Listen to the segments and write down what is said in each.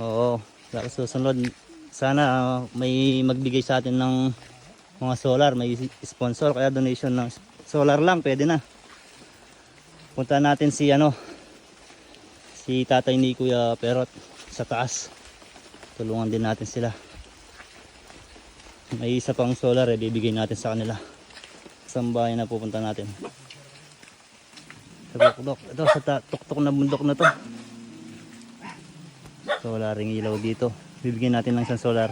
Oo. Sa susunod, sana ah, may magbigay sa atin ng mga solar, may sponsor, kaya donation ng solar lang, pwede na. Punta natin si ano, si tatay ni Kuya Perot sa taas. Tulungan din natin sila. May isa pang solar eh, bibigay natin sa kanila. Isang bahay na pupunta natin. Sa tuktok. Ito, sa tuktok na bundok na to. So wala ring ilaw dito. Bibigyan natin ng isang solar.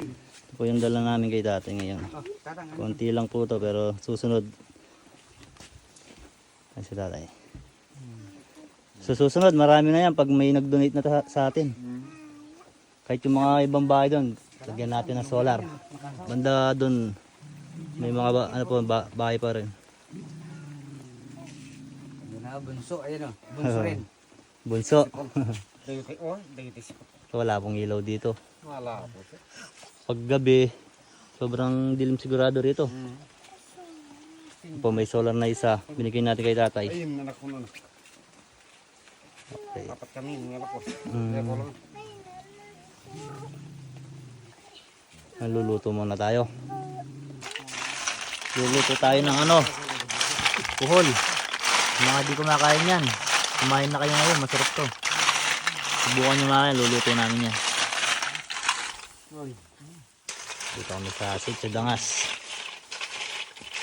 Ito po yung dala namin kay tatay ngayon. Konti lang po to pero susunod. Ay si tatay. So susunod marami na yan pag may nag-donate na sa atin. Kahit yung mga ibang bahay doon, lagyan natin ng solar. Banda doon, may mga ba- ano po, ba- bahay pa rin. Bunso. Ayun o. Bunso rin. Bunso. Dagiti, oh, Wala pong ilaw dito. Wala po. Pag gabi, sobrang dilim sigurado rito. Po may solar na isa, binigay natin kay tatay. Ayun, anak ko nun. Okay. Dapat kami, anak ko. Mm. Lang. Naluluto muna tayo. Luluto tayo ng ano? Kuhol. Yung Mga di kumakain yan. Kumain na kayo ngayon, masarap to. Subukan nyo mga luluto namin yan. Dito kami sa Sitio Dangas.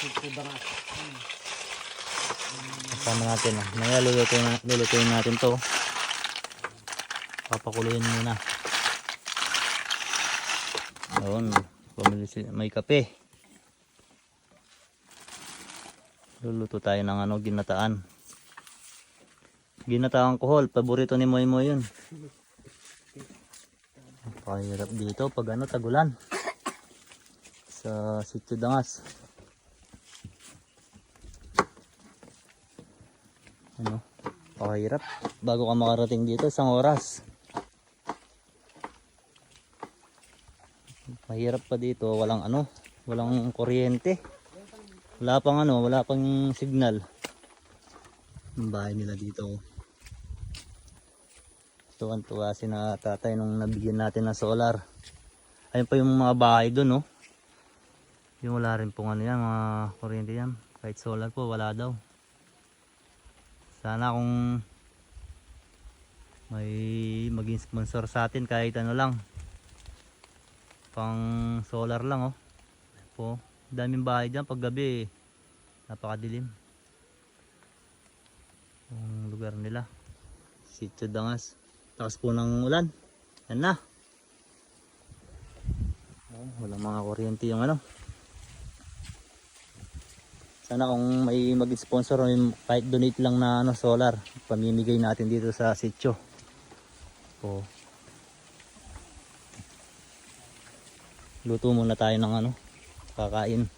ito ba nga? Kasama natin. ah. Maya luluto na, lulutuin natin to. Papakuluin muna. Doon. Pumili sila. May kape. Luluto tayo ng ano, ginataan. Ginataang kohol. Paborito ni Moy Moy yun. Napakahirap dito pag ano, tagulan. Sa Sitio Dangas. ano, pakahirap. Bago ka makarating dito, isang oras. Mahirap pa dito, walang ano, walang kuryente. Wala pang ano, wala pang signal. Ang bahay nila dito. Tuwan-tuwa si na tatay nung nabigyan natin ng solar. Ayun pa yung mga bahay doon, no? Yung wala rin pong ano yan, mga kuryente yan. Kahit solar po, wala daw. Sana kung may maging sponsor sa atin kahit ano lang. Pang solar lang oh. Po, daming bahay diyan pag gabi. Napakadilim. Yung lugar nila. Sitio Dangas. Takas po ng ulan. Yan na. Oh, walang mga kuryente yung ano. Sana kung may mag-sponsor kahit donate lang na ano, solar, pamimigay natin dito sa sitio. O. Luto muna tayo ng ano, kakain.